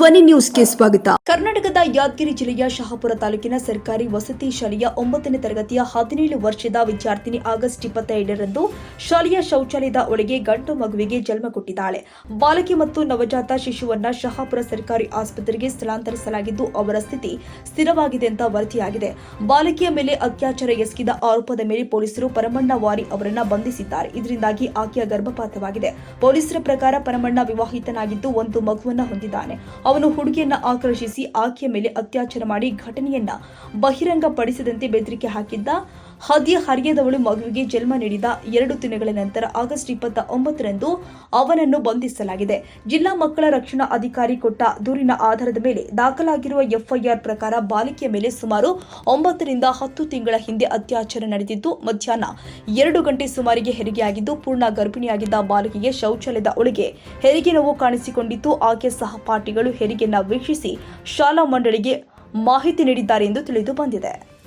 ಧ್ವನಿ ನ್ಯೂಸ್ಗೆ ಸ್ವಾಗತ. ಕರ್ನಾಟಕದ ಯಾದಗಿರಿ ಜಿಲ್ಲೆಯ ಶಹಾಪುರ ತಾಲೂಕಿನ ಸರ್ಕಾರಿ ವಸತಿ ಶಾಲೆಯ ಒಂಬತ್ತನೇ ತರಗತಿಯ ಹದಿನೇಳು ವರ್ಷದ ವಿದ್ಯಾರ್ಥಿನಿ ಆಗಸ್ಟ್ ಇಪ್ಪತ್ತೈದರಂದು ಶಾಲೆಯ ಶೌಚಾಲಯದ ಒಳಗೆ ಗಂಟು ಮಗುವಿಗೆ ಜನ್ಮ ಕೊಟ್ಟಿದ್ದಾಳೆ. ಬಾಲಕಿ ಮತ್ತು ನವಜಾತ ಶಿಶುವನ್ನ ಶಹಾಪುರ ಸರ್ಕಾರಿ ಆಸ್ಪತ್ರೆಗೆ ಸ್ಥಳಾಂತರಿಸಲಾಗಿದ್ದು, ಅವರ ಸ್ಥಿತಿ ಸ್ಥಿರವಾಗಿದೆ ಅಂತ ವರದಿಯಾಗಿದೆ. ಬಾಲಕಿಯ ಮೇಲೆ ಅತ್ಯಾಚಾರ ಎಸಗಿದ ಆರೋಪದ ಮೇಲೆ ಪೊಲೀಸರು ಪರಮಣ್ಣ ವಾರಿ ಅವರನ್ನ ಬಂಧಿಸಿದ್ದಾರೆ. ಇದರಿಂದಾಗಿ ಆಕೆಯ ಗರ್ಭಪಾತವಾಗಿದೆ. ಪೊಲೀಸರ ಪ್ರಕಾರ ಪರಮಣ್ಣ ವಿವಾಹಿತನಾಗಿದ್ದು, ಒಂದು ಮಗುವನ್ನ ಹೊಂದಿದ್ದಾನೆ. ಅವನು ಹುಡುಗಿಯನ್ನ ಆಕರ್ಷಿಸಿ ಆಕೆಯ ಮೇಲೆ ಅತ್ಯಾಚಾರ ಮಾಡಿ ಘಟನೆಯನ್ನ ಬಹಿರಂಗಪಡಿಸದಂತೆ ಬೆದರಿಕೆ ಹಾಕಿದ್ದ ಹದಿಯ ಹರಿಯದವಳು ಮಗುವಿಗೆ ಜನ್ಮ ನೀಡಿದ ಎರಡು ದಿನಗಳ ನಂತರ ಆಗಸ್ಟ್ ಇಪ್ಪತ್ತ ಒಂಬತ್ತರಂದು ಅವನನ್ನು ಬಂಧಿಸಲಾಗಿದೆ. ಜಿಲ್ಲಾ ಮಕ್ಕಳ ರಕ್ಷಣಾ ಅಧಿಕಾರಿ ಕೊಟ್ಟ ದೂರಿನ ಆಧಾರದ ಮೇಲೆ ದಾಖಲಾಗಿರುವ ಎಫ್ಐಆರ್ ಪ್ರಕಾರ ಬಾಲಿಕೆಯ ಮೇಲೆ ಸುಮಾರು ಒಂಬತ್ತರಿಂದ ಹತ್ತು ತಿಂಗಳ ಹಿಂದೆ ಅತ್ಯಾಚಾರ ನಡೆದಿದ್ದು, ಮಧ್ಯಾಹ್ನ ಎರಡು ಗಂಟೆ ಸುಮಾರಿಗೆ ಹೆರಿಗೆಯಾಗಿದ್ದು, ಪೂರ್ಣ ಗರ್ಭಿಣಿಯಾಗಿದ್ದ ಬಾಲಕಿಗೆ ಶೌಚಾಲಯದ ಒಳಗೆ ಹೆರಿಗೆ ನೋವು ಕಾಣಿಸಿಕೊಂಡಿದ್ದು, ಆಕೆ ಸಹಪಾಠಿಗಳು ಹೆರಿಗೆಯನ್ನು ವೀಕ್ಷಿಸಿ ಶಾಲಾ ಮಂಡಳಿಗೆ ಮಾಹಿತಿ ನೀಡಿದ್ದಾರೆ ಎಂದು ತಿಳಿದು ಬಂದಿದೆ.